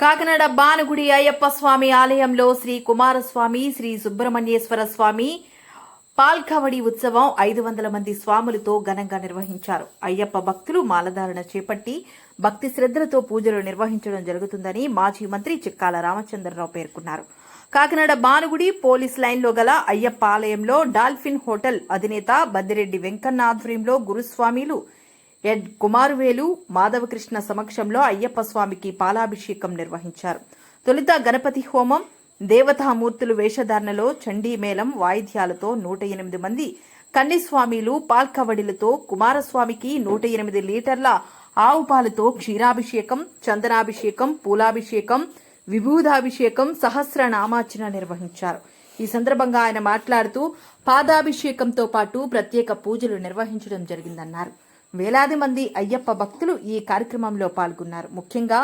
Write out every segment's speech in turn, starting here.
కాకినాడ బానుగుడి అయ్యప్ప స్వామి ఆలయంలో శ్రీ కుమారస్వామి శ్రీ సుబ్రహ్మణ్యేశ్వర స్వామి పాల్కావడి ఉత్సవం ఐదు వందల మంది స్వాములతో ఘనంగా నిర్వహించారు. అయ్యప్ప భక్తులు మాలధారణ చేపట్టి భక్తి శ్రద్ధలతో పూజలు నిర్వహించడం జరుగుతుందని మాజీ మంత్రి చిక్కాల రామచంద్రరావు పేర్కొన్నారు. కాకినాడ బానుగుడి పోలీస్ లైన్లో గల అయ్యప్ప ఆలయంలో డాల్ఫిన్ హోటల్ అధినేత బద్దిరెడ్డి వెంకన్న ఆధ్వర్యంలో గురుస్వామిలు ఎడ్ కుమారువేలు మాధవకృష్ణ సమక్షంలో అయ్యప్ప స్వామికి పాలాభిషేకం నిర్వహించారు. తొలుత గణపతి హోమం దేవతామూర్తులు వేషధారణలో చండీమేళం వాయిద్యాలతో నూట ఎనిమిది మంది కన్నిస్వామిలు పాల్కవడిలతో కుమారస్వామికి నూట ఎనిమిది లీటర్ల ఆవు పాలతో క్షీరాభిషేకం చందనాభిషేకం పూలాభిషేకం విభూదాభిషేకం సహస్రనామార్చన నిర్వహించారు. ఈ సందర్భంగా ఆయన మాట్లాడుతూ పాదాభిషేకంతో పాటు ప్రత్యేక పూజలు నిర్వహించడం జరిగిందన్నారు. వేలాది మంది అయ్యప్ప భక్తులు ఈ కార్యక్రమంలో పాల్గొన్నారు. ముఖ్యంగా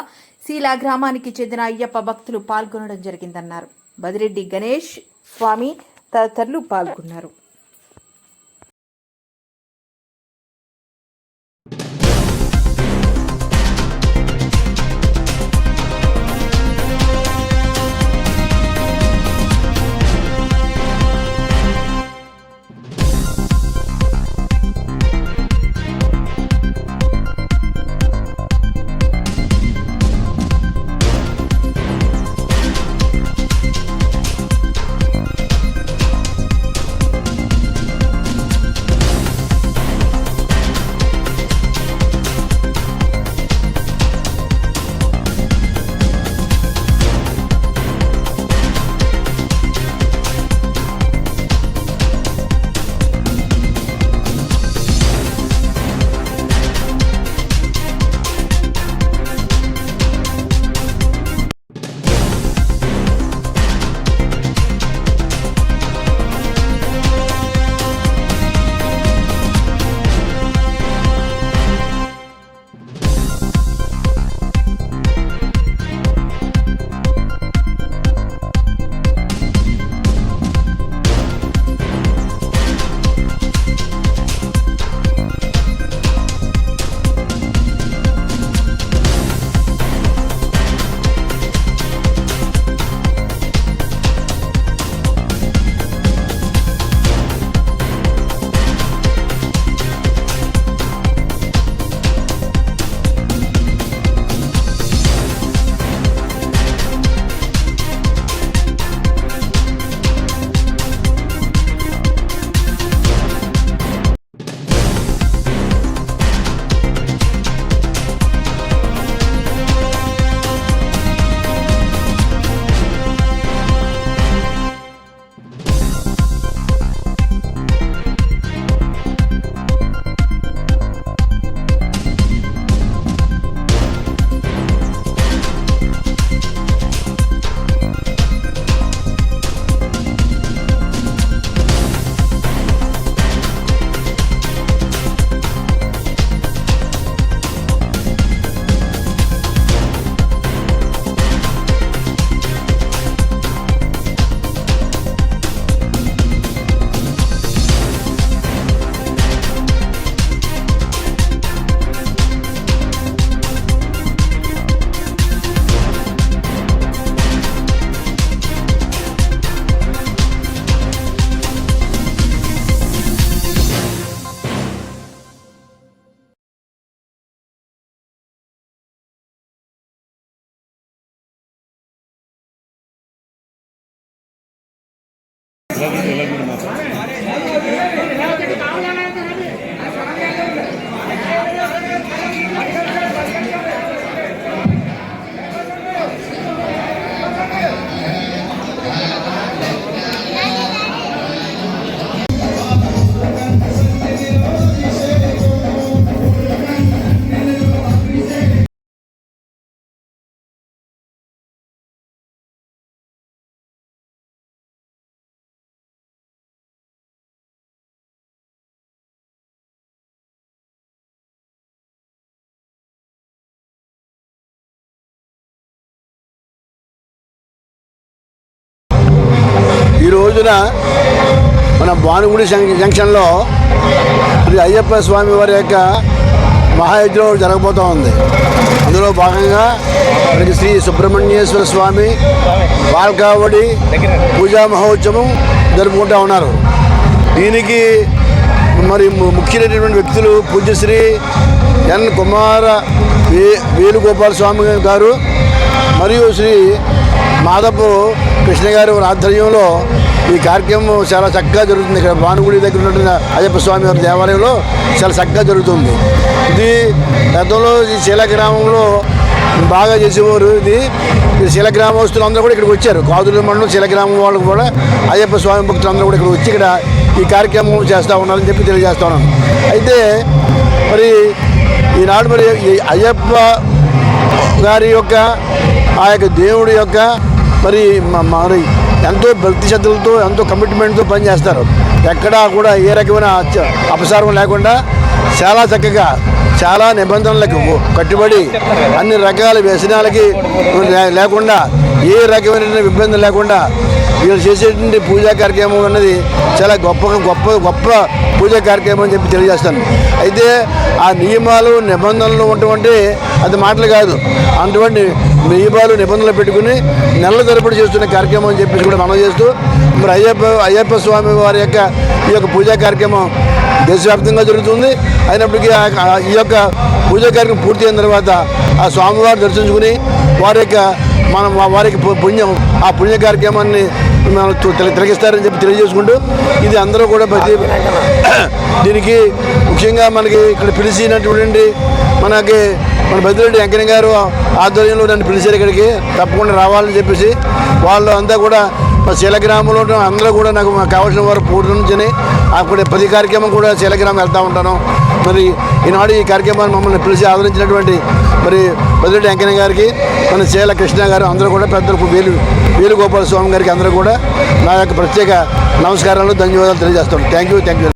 శీలా గ్రామానికి చెందిన అయ్యప్ప భక్తులు పాల్గొనడం జరిగిందన్నారు. బదిరెడ్డి గణేష్ స్వామి తదితరులు పాల్గొన్నారు. Paula. రోజున మన భానుగుడి జంక్షన్లో శ్రీ అయ్యప్ప స్వామి వారి యొక్క మహాయజ్ఞం జరగబోతూ ఉంది. అందులో భాగంగా మనకి శ్రీ సుబ్రహ్మణ్యేశ్వర స్వామి బాల్కావడి పూజా మహోత్సవం జరుపుకుంటూ ఉన్నారు. దీనికి మరి ముఖ్యమైనటువంటి వ్యక్తులు పూజ్యశ్రీ ఎన్ కుమార వే వేణుగోపాల స్వామి గారు మరియు శ్రీ మాధపు కృష్ణ గారి ఆధ్వర్యంలో ఈ కార్యక్రమం చాలా చక్కగా జరుగుతుంది. ఇక్కడ భానుగుడి దగ్గర ఉన్నటువంటి అయ్యప్ప స్వామి వారి దేవాలయంలో చాలా చక్కగా జరుగుతుంది. ఇది గతంలో ఈ శీల గ్రామంలో బాగా చేసేవారు ఇది. ఈ శీల గ్రామస్తులు అందరూ కూడా ఇక్కడికి వచ్చారు. కాదుల మండలం శీల గ్రామం వాళ్ళు కూడా అయ్యప్ప స్వామి భక్తులు అందరూ కూడా ఇక్కడ వచ్చి ఇక్కడ ఈ కార్యక్రమం చేస్తూ ఉన్నారని చెప్పి తెలియజేస్తా ఉన్నాను. అయితే మరి ఈనాడు మరి ఈ అయ్యప్ప గారి యొక్క ఆ యొక్క దేవుడి యొక్క మరి మరి ఎంతో భక్తి శ్రద్ధలతో ఎంతో కమిట్మెంట్తో పనిచేస్తారు. ఎక్కడా కూడా ఏ రకమైన అపసారం లేకుండా చాలా చక్కగా చాలా నిబంధనలకు కట్టుబడి అన్ని రకాల వ్యసనాలకి లే- లేకుండా ఏ రకమైన ఇబ్బంది లేకుండా వీళ్ళు చేసేటువంటి పూజా కార్యక్రమం అన్నది చాలా గొప్ప గొప్ప గొప్ప పూజా కార్యక్రమం అని చెప్పి తెలియజేస్తాను. అయితే ఆ నియమాలు నిబంధనలు ఉన్నటువంటి అది మాటలు కాదు. అటువంటి నియమాలు నిబంధనలు పెట్టుకుని నెలల తరబడి చేస్తున్న కార్యక్రమం అని చెప్పేసి కూడా మనం చేస్తూ మరి అయ్యప్ప అయ్యప్ప స్వామి వారి యొక్క ఈ యొక్క పూజా కార్యక్రమం దేశవ్యాప్తంగా జరుగుతుంది. అయినప్పటికీ ఆ- ఈ యొక్క పూజా కార్యక్రమం పూర్తి అయిన తర్వాత ఆ స్వామివారిని దర్శించుకుని వారి యొక్క మనం వారికి పు- పుణ్యం ఆ పుణ్య కార్యక్రమాన్ని మనం తిరగిస్తారని చెప్పి తెలియజేసుకుంటూ ఇది అందరూ కూడా ప్రతి దీనికి ముఖ్యంగా మనకి ఇక్కడ పిలిచినటువంటి మనకి మన బదిరెడ్డి వెంకయ్య గారు ఆధ్వర్యంలో నన్ను పిలిచారు ఇక్కడికి. తప్పకుండా రావాలని చెప్పేసి వాళ్ళు అంతా కూడా మా శీలగ్రామంలో ఉన్న అందరూ కూడా నాకు కావాల్సిన వారు పూర్తి నుంచి అక్కడ ప్రతి కార్యక్రమం కూడా శీలగ్రామం వెళ్తూ ఉంటాను. మరి ఈనాడు ఈ కార్యక్రమాన్ని మమ్మల్ని పిలిచి ఆదరించినటువంటి మరి బదిరెడ్డి వెంకయ్య గారికి మన శీల కృష్ణ గారు అందరూ కూడా పెద్దలకు వేలు వేలుగోపాల స్వామి గారికి అందరూ కూడా నా యొక్క ప్రత్యేక నమస్కారాలు ధన్యవాదాలు తెలియజేస్తాను థ్యాంక్ యూ థ్యాంక్ యూ